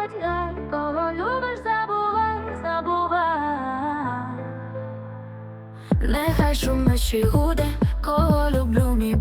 батька, кого любиш, забувай, забувай. Нехай шум ще гуде, кого люблю, мій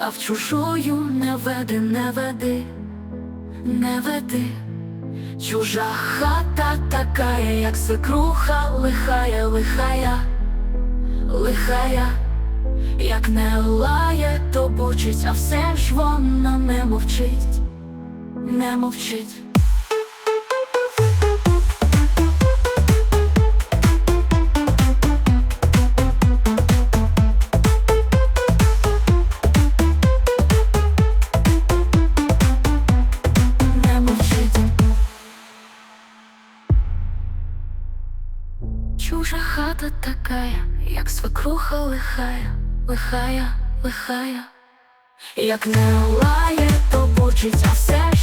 а в чужую не веди, не веди, не веди. Чужа хата такая, як свекруха, лихая, лихая, лихая, як не лає, то бучить, а все ж вона не мовчить, не мовчить. Чужа хата такая, як свекруха лихая, лихая, лихая, як не лає, то бочиться все.